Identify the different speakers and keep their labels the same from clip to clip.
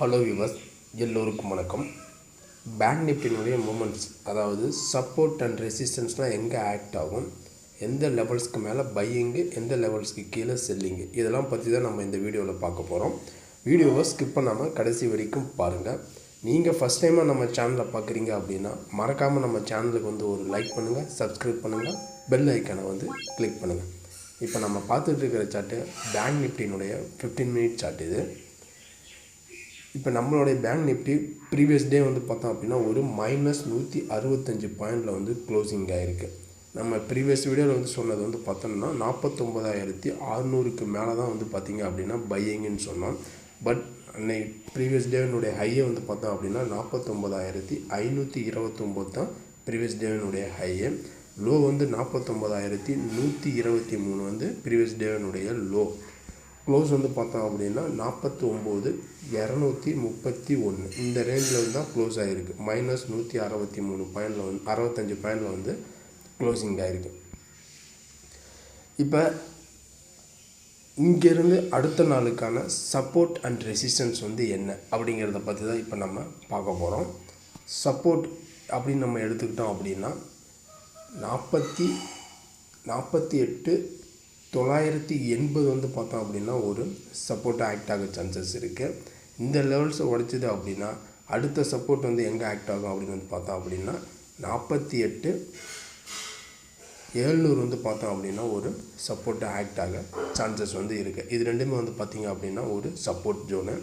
Speaker 1: Hello viewers எல்லோருக்கும் வணக்கம். Bank நிஃப்டினுடைய மூமெண்ட்ஸ் அதாவது சப்போர்ட் அண்ட் ரெசிஸ்டன்ஸ்னால் எங்கே ஆக்ட் ஆகும்? எந்த லெவல்ஸ்க்கு மேலே பையிங்கு எந்த லெவல்ஸ்க்கு கீழே செல்லிங்கு இதெல்லாம் பற்றி தான் நம்ம இந்த வீடியோவில் பார்க்க போகிறோம் வீடியோவை ஸ்கிப் பண்ணாமல் கடைசி வரைக்கும் பாருங்கள் நீங்கள் ஃபஸ்ட் டைமாக நம்ம சேனலை பார்க்குறீங்க அப்படின்னா மறக்காமல் நம்ம சேனலுக்கு வந்து ஒரு லைக் பண்ணுங்கள் சப்ஸ்கிரைப் பண்ணுங்கள் பெல் ஐக்கானை வந்து கிளிக் பண்ணுங்கள் இப்போ நம்ம பார்த்துட்டு இருக்கிற சார்ட்டு பேங்க் நிஃப்டினுடைய ஃபிஃப்டீன் மினிட் சார்ட் இது. இப்போ நம்மளுடைய பேங்க் நிஃப்டி ப்ரீவியஸ் டே வந்து பார்த்தோம் அப்படின்னா ஒரு மைனஸ் நூற்றி அறுபத்தஞ்சு பாயிண்டில் வந்து க்ளோசிங் ஆகிருக்கு நம்ம ப்ரீவியஸ் வீடியோவில் வந்து சொன்னது வந்து பார்த்தோம்னா நாற்பத்தொம்பதாயிரத்தி அறநூறுக்கு மேலே தான் வந்து பார்த்திங்க அப்படின்னா பையிங்னு சொன்னோம். பட் அன்னைக்கு ப்ரீவியஸ் டேவினுடைய ஹையை வந்து பார்த்தோம் அப்படின்னா நாற்பத்தொம்பதாயிரத்தி ஐநூற்றி இருபத்தொம்போது தான் ப்ரீவியஸ் டேவினுடைய ஹையை லோ வந்து நாற்பத்தொம்பதாயிரத்தி நூற்றி இருபத்தி மூணு வந்து ப்ரீவியஸ் டேவினுடைய லோ க்ளோஸ் வந்து பார்த்தோம் அப்படின்னா நாற்பத்தி ஒம்பது இரநூத்தி முப்பத்தி ஒன்று இந்த ரேஞ்சில் வந்து தான் க்ளோஸ் ஆகிருக்கு மைனஸ் நூற்றி அறுபத்தி மூணு பாயிண்டில் வந்து அறுபத்தஞ்சு பாயிண்டில் வந்து க்ளோசிங் ஆகிருக்கு இப்போ இங்கேருந்து அடுத்த நாளுக்கான சப்போர்ட் அண்ட் ரெசிஸ்டன்ஸ் வந்து என்ன அப்படிங்கிறத பற்றி தான் இப்போ நம்ம பார்க்க போகிறோம் சப்போர்ட் அப்படின்னு நம்ம எடுத்துக்கிட்டோம் அப்படின்னா நாற்பத்தி நாற்பத்தி எட்டு தொள்ளாயிரத்தி எண்பது வந்து பார்த்தோம் அப்படின்னா ஒரு சப்போர்ட்டாக ஆக்ட் ஆக சான்சஸ் இருக்குது இந்த லெவல்ஸை உடைச்சிது அப்படின்னா அடுத்த சப்போர்ட் வந்து எங்கே ஆக்ட் ஆகும் அப்படின்னு வந்து பார்த்தோம் அப்படின்னா நாற்பத்தி எட்டு ஏழ்நூறு வந்து பார்த்தோம் அப்படின்னா ஒரு சப்போர்ட்டாக ஆக்ட் ஆக சான்சஸ் வந்து இருக்குது இது ரெண்டுமே வந்து பார்த்திங்க அப்படின்னா ஒரு சப்போர்ட் ஜோனு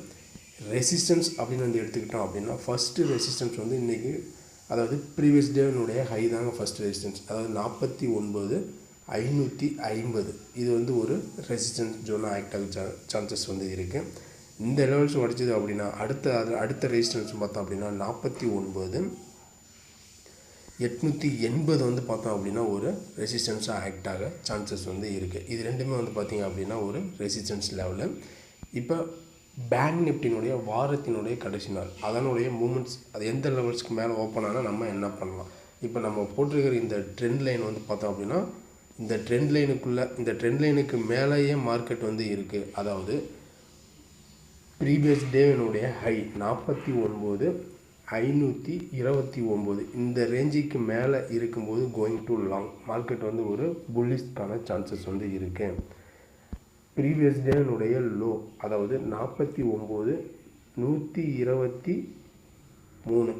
Speaker 1: ரெசிஸ்டன்ஸ் அப்படின்னு வந்து எடுத்துக்கிட்டோம் அப்படின்னா ஃபஸ்ட்டு ரெசிஸ்டன்ஸ் வந்து இன்றைக்கி அதாவது ப்ரீவியஸ் டேனுடைய ஹை தாங்க ஃபஸ்ட் ரெசிஸ்டன்ஸ் அதாவது நாற்பத்தி ஒன்பது ஐநூற்றி ஐம்பது. இது வந்து ஒரு ரெசிஸ்டன்ஸ் ஜோனாக ஆக்ட் ஆக சான்சஸ் வந்து இருக்குது இந்த லெவல்ஸ் உடைச்சது அப்படின்னா அடுத்த அது அடுத்த ரெசிஸ்டன்ஸ் பார்த்தோம் அப்படின்னா நாற்பத்தி ஒன்பது. எட்நூற்றி எண்பது வந்து பார்த்தோம் அப்படின்னா ஒரு ரெசிஸ்டன்ஸாக ஆக்ட் ஆக சான்சஸ் வந்து இருக்குது இது ரெண்டுமே வந்து பார்த்திங்க அப்படின்னா ஒரு ரெசிஸ்டன்ஸ் லெவலு இப்போ பேங்க் நிஃப்டினுடைய வாரத்தினுடைய கடைசி நாள். அதனுடைய மூமெண்ட்ஸ் அது எந்த லெவல்ஸ்க்கு மேலே ஓப்பன் ஆனால் நம்ம என்ன பண்ணலாம்? இப்போ நம்ம போட்டிருக்கிற இந்த ட்ரெண்ட் லைன் வந்து பார்த்தோம் அப்படின்னா இந்த ட்ரெண்ட் லைனுக்குள்ளே இந்த ட்ரெண்ட் லைனுக்கு மேலேயே மார்க்கெட் வந்து இருக்குது அதாவது ப்ரீவியஸ் டேவினுடைய ஹை நாற்பத்தி ஒன்பது ஐநூற்றி இருபத்தி ஒம்பது இந்த ரேஞ்சுக்கு மேலே இருக்கும்போது கோயிங் டு லாங் மார்க்கெட் வந்து ஒரு புல்லிஸ்க்கான சான்சஸ் வந்து இருக்குது ப்ரீவியஸ் டேனுடைய லோ அதாவது நாற்பத்தி ஒம்பது நூற்றி இருபத்தி மூணு.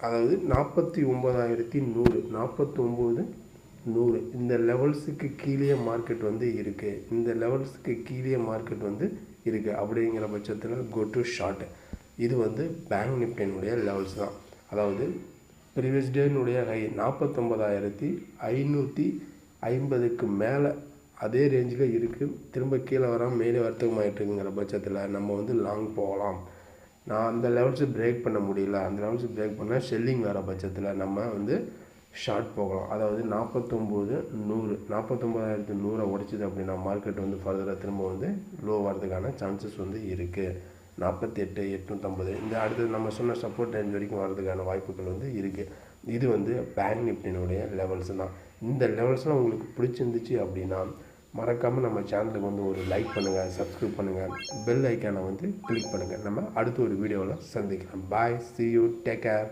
Speaker 1: அதாவது நாற்பத்தி ஒம்பதாயிரத்தி நூறு நாற்பத்தொம்போது நூறு. இந்த லெவல்ஸுக்கு கீழே மார்க்கெட் வந்து இருக்குது இந்த லெவல்ஸுக்கு கீழே மார்க்கெட் வந்து இருக்குது அப்படிங்கிற பட்சத்தில் கோ டு ஷார்ட் இது வந்து பேங்க் நிஃப்டினுடைய லெவல்ஸ் தான். அதாவது ப்ரீவியஸ் டேனுடைய ஹை நாற்பத்தொம்பதாயிரத்தி ஐநூற்றி ஐம்பதுக்கு மேலே அதே ரேஞ்சில் இருக்குது திரும்ப கீழே வராமல் மேலே வர்த்தகமாயிட்டுருக்குங்கிற பட்சத்தில் நம்ம வந்து லாங் போகலாம். நான் அந்த லெவல்ஸு பிரேக் பண்ண முடியல. அந்த லெவல்ஸு பிரேக் பண்ணால் ஷெல்லிங் வர பட்சத்தில் நம்ம வந்து ஷார்ட் போகலாம். அதாவது நாற்பத்தொம்போது நூறு நாற்பத்தொம்போதாயிரத்து நூறை உடைச்சிது அப்படின்னா மார்க்கெட் வந்து ஃபர்தராக திரும்ப வந்து லோ வரதுக்கான சான்சஸ் வந்து இருக்குது நாற்பத்தெட்டு எட்நூற்றம்பது இந்த அடுத்தது நம்ம சொன்ன சப்போர்ட் ரேஞ்ச் வரைக்கும் வரதுக்கான வாய்ப்புகள் வந்து இருக்குது இது வந்து பேங்க் நிப்டினுடைய லெவல்ஸ் தான். இந்த லெவல்ஸ்லாம் உங்களுக்கு பிடிச்சிருந்துச்சு அப்படின்னா மறக்காமல் நம்ம சேனலுக்கு வந்து ஒரு லைக் பண்ணுங்கள் சப்ஸ்கிரைப் பண்ணுங்கள் பெல் ஐக்கானை வந்து கிளிக் பண்ணுங்கள் நம்ம அடுத்த ஒரு வீடியோவில் சந்திக்கலாம். Bye see you take care